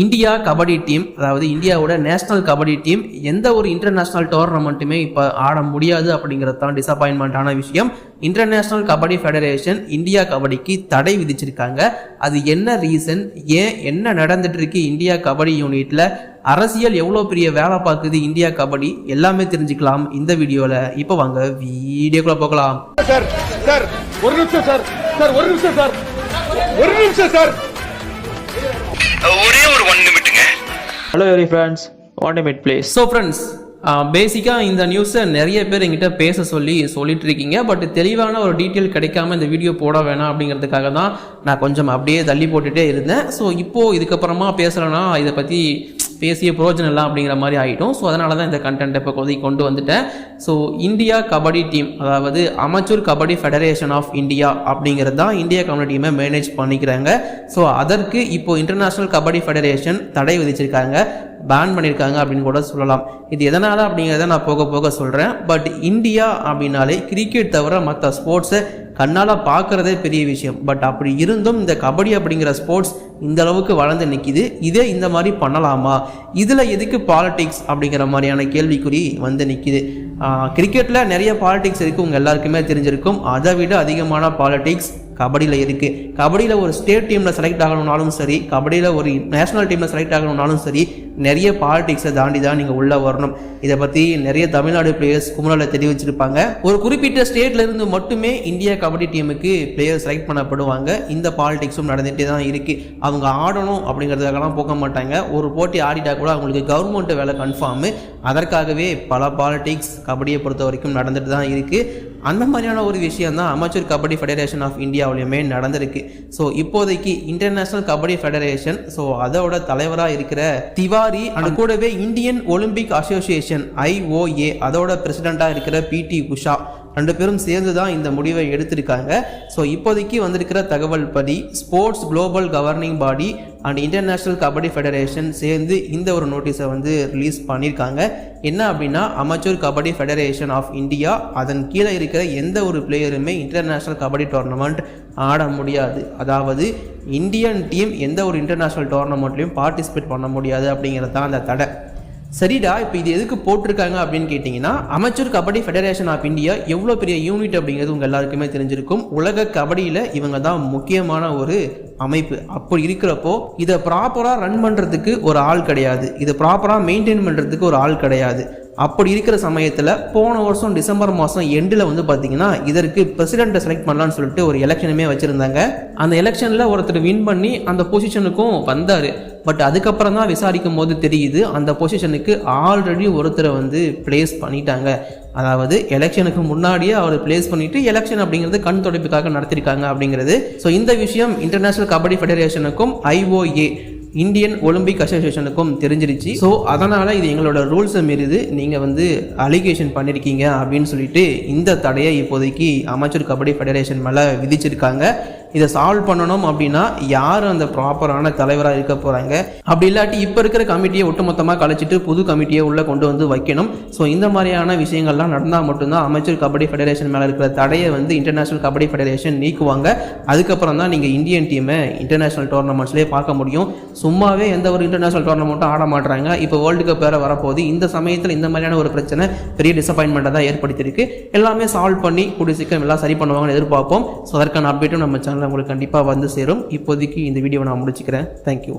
India kabaddi team அதாவது இந்தியாவோட national kabaddi team எந்த ஒரு இன்டர்நேஷனல் டோர்னமெண்ட்டுமே இப்போ ஆட முடியாது அப்படிங்கிறது தான் டிசப்பாயின்மெண்ட்டான விஷயம். இன்டர்நேஷனல் கபடி ஃபெடரேஷன் இந்தியா கபடிக்கு தடை விதிச்சிருக்காங்க. அது என்ன ரீசன் ஏன் என்ன நடந்துட்டு இருக்கு இந்தியா கபடி யூனிட்ல அரசியல் எவ்வளோ பெரிய வேலை பார்க்குது இந்தியா கபடி? எல்லாமே தெரிஞ்சுக்கலாம் இந்த வீடியோவில் இப்போ வாங்க வீடியோக்குள்ள போகலாம். சார் சார் ஒரு நிமிஷம் சார். சார் ஒரு நிமிஷம் சார். ஒரு நிமிஷம் சார். ஒரே ஒரு one நிமிட்டுங்க hello every friends what mid place so friends பேசிக்காக இந்த நியூஸை நிறைய பேர் எங்கிட்ட பேச சொல்லி சொல்லிட்டு இருக்கீங்க பட் தெளிவான ஒரு டீட்டெயில் கிடைக்காம இந்த வீடியோ போட வேணாம் அப்படிங்கிறதுக்காக தான் நான் கொஞ்சம் அப்படியே தள்ளி போட்டுட்டே இருந்தேன். ஸோ இப்போது இதுக்கப்புறமா பேசலைன்னா இதை பற்றி பேசிய பிரயோஜனம் இல்லை அப்படிங்கிற மாதிரி ஆகிட்டோம் ஸோ அதனால தான் இந்த கண்டென்ட் இப்போ கொதி கொண்டு வந்துட்டேன். ஸோ இந்தியா கபடி டீம் அதாவது amateur kabaddi federation of India அப்படிங்கிறது தான் இந்தியா கபடி டீமை மேனேஜ் பண்ணிக்கிறாங்க. ஸோ அதற்கு இப்போ இன்டர்நேஷ்னல் கபடி ஃபெடரேஷன் தடை விதிச்சிருக்காங்க. பேன் பண்ணியிருக்காங்க அப்படின்னு கூட சொல்லலாம். இது எதனால் அப்படிங்கிறத நான் போக போக சொல்கிறேன் பட் இந்தியா அப்படின்னாலே கிரிக்கெட் தவிர மற்ற ஸ்போர்ட்ஸை கண்ணால் பார்க்குறதே பெரிய விஷயம். பட் அப்படி இருந்தும் இந்த கபடி அப்படிங்கிற ஸ்போர்ட்ஸ் இந்த அளவுக்கு வளர்ந்து நிற்கிது இதே இந்த மாதிரி பண்ணலாமா? இதில் எதுக்கு பாலிடிக்ஸ் அப்படிங்கிற மாதிரியான கேள்விக்குறி வந்து நிற்கிது கிரிக்கெட்டில் நிறைய பாலிடிக்ஸ் இருக்குது உங்கள் எல்லாருக்குமே தெரிஞ்சிருக்கும். அதை விட அதிகமான பாலிடிக்ஸ் கபடியில் இருக்குது கபடியில் ஒரு ஸ்டேட் டீமில் செலக்ட் ஆகணும்னாலும் சரி கபடியில் ஒரு நேஷனல் டீமில் செலக்ட் ஆகணும்னாலும் சரி நிறைய பாலிடிக்ஸை தாண்டி தான் நீங்கள் உள்ளே வரணும். இதை பற்றி நிறைய தமிழ்நாடு பிளேயர்ஸ் குமரில் தெரிவிச்சிருப்பாங்க ஒரு குறிப்பிட்ட ஸ்டேட்டில் இருந்து மட்டுமே இந்தியா கபடி டீமுக்கு பிளேயர் செலக்ட் பண்ணப்படுவாங்க. இந்த பாலிடிக்ஸும் நடந்துகிட்டே தான் இருக்குது அவங்க ஆடணும் அப்படிங்கிறதுக்காகலாம் போக மாட்டாங்க. ஒரு போட்டி ஆடிட்டா கூட அவங்களுக்கு கவர்மெண்ட் வேலை கன்ஃபார்மு அதற்காகவே பல பாலிடிக்ஸ் கபடியை பொறுத்த வரைக்கும் நடந்துட்டு தான் இருக்குது அந்த மாதிரியான ஒரு விஷயம் தான் அமைச்சர் கபடி ஃபெடரேஷன் ஆஃப் இந்தியாவிலையுமே நடந்திருக்கு. ஸோ இப்போதைக்கு இன்டர்நேஷ்னல் கபடி ஃபெடரேஷன் ஸோ அதோட தலைவராக இருக்கிற திவா திவாரி அது கூடவே இந்தியன் ஒலிம்பிக் அசோசியேஷன் ஐஓஏ அதோட பிரசிடெண்ட்டாக இருக்கிற பிடி உஷா ரெண்டு பேரும் சேர்ந்து தான் இந்த முடிவை எடுத்திருக்காங்க. ஸோ இப்போதைக்கு வந்திருக்கிற தகவல் படி sports global governing body and international kabaddi federation சேர்ந்து இந்த ஒரு நோட்டீஸை வந்து ரிலீஸ் பண்ணியிருக்காங்க. என்ன அப்படின்னா amateur kabaddi federation of India அதன் கீழே இருக்கிற எந்த ஒரு பிளேயருமே இன்டர்நேஷ்னல் கபடி டோர்னமெண்ட் ஆட முடியாது. அதாவது இந்தியன் டீம் எந்த ஒரு இன்டர்நேஷ்னல் டோர்னமெண்ட்லையும் பார்ட்டிசிபேட் பண்ண முடியாது அப்படிங்கிறது தான் அந்த தடை. சரிடா இப்போ இது எதுக்கு போட்டிருக்காங்க அப்படின்னு கேட்டிங்கன்னா அமைச்சர் கபடி ஃபெடரேஷன் ஆஃப் இந்தியா எவ்வளோ பெரிய யூனிட் அப்படிங்கிறது உங்கள் எல்லாருக்குமே தெரிஞ்சிருக்கும். உலக கபடியில் இவங்க தான் முக்கியமான ஒரு அமைப்பு. அப்படி இருக்கிறப்போ இதை ப்ராப்பராக ரன் பண்ணுறதுக்கு ஒரு ஆள் கிடையாது. இதை ப்ராப்பராக மெயின்டைன் பண்ணுறதுக்கு ஒரு ஆள் கிடையாது. அப்படி இருக்கிற சமயத்தில் போன வருஷம் டிசம்பர் மாதம் எண்டில் வந்து பார்த்தீங்கன்னா இதற்கு பிரசிடென்ட்டை செலக்ட் பண்ணலான்னு சொல்லிட்டு ஒரு எலெக்ஷனுமே வச்சுருந்தாங்க. அந்த எலெக்ஷனில் ஒருத்தர் வின் பண்ணி அந்த பொசிஷனுக்கும் வந்தார். பட் அதுக்கப்புறம் தான் விசாரிக்கும் போது தெரியுது அந்த பொசிஷனுக்கு ஆல்ரெடி ஒருத்தரை வந்து பிளேஸ் பண்ணிட்டாங்க. அதாவது எலெக்ஷனுக்கு முன்னாடியே அவர் பிளேஸ் பண்ணிட்டு எலெக்ஷன் அப்படிங்கிறது கண் தொடப்புக்காக நடத்திருக்காங்க அப்படிங்கிறது. ஸோ இந்த விஷயம் இன்டர்நேஷனல் கபடி ஃபெடரேஷனுக்கும் ஐஓஏ இந்தியன் ஒலிம்பிக் அசோசியேஷனுக்கும் தெரிஞ்சிருச்சு. ஸோ அதனால் இது எங்களோட ரூல்ஸை மீறிது நீங்கள் வந்து அலிகேஷன் பண்ணியிருக்கீங்க அப்படின்னு சொல்லிட்டு இந்த தடையை இப்போதைக்கு அமைச்சர் கபடி ஃபெடரேஷன் மேலே விதிச்சிருக்காங்க. இதை சால்வ் பண்ணணும் அப்படின்னா யார் அந்த ப்ராப்பரான தலைவராக இருக்க போகிறாங்க அப்படி இல்லாட்டி இப்போ இருக்கிற கமிட்டியை ஒட்டுமொத்தமாக கழிச்சிட்டு புது கமிட்டியை உள்ளே கொண்டு வந்து வைக்கணும். ஸோ இந்த மாதிரியான விஷயங்கள்லாம் நடந்தால் மட்டும்தான் அமைச்சர் கபடி ஃபெடரேஷன் மேலே இருக்கிற தடையை வந்து இன்டர்நேஷனல் கபடி ஃபெடரேஷன் நீக்குவாங்க. அதுக்கப்புறம் தான் நீங்கள் இந்தியன் டீமை இன்டர்நேஷனல் டோர்னமெண்ட்ஸ்லேயே பார்க்க முடியும். சும்மாவே எந்த ஒரு இன்டர்நேஷனல் டோர்னமெண்ட்டும் ஆட மாட்டாங்க இப்போ வேர்ல்டு கப் வேறு வரப்போகுது. இந்த சமயத்தில் இந்த மாதிரியான ஒரு பிரச்சனை பெரிய டிசப்பாயின்மெண்ட்டை தான் ஏற்படுத்தியிருக்கு. எல்லாமே சால்வ் பண்ணி கூடிய சீக்கிரம் எல்லாம் சரி பண்ணுவாங்கன்னு எதிர்பார்ப்போம். ஸோ அதற்கான அப்டேட்டும் நம்ம சேனல் உங்களுக்கு கண்டிப்பாக வந்து சேரும். இப்போதைக்கு இந்த வீடியோவை நான் முடிச்சுக்கிறேன். தேங்க்யூ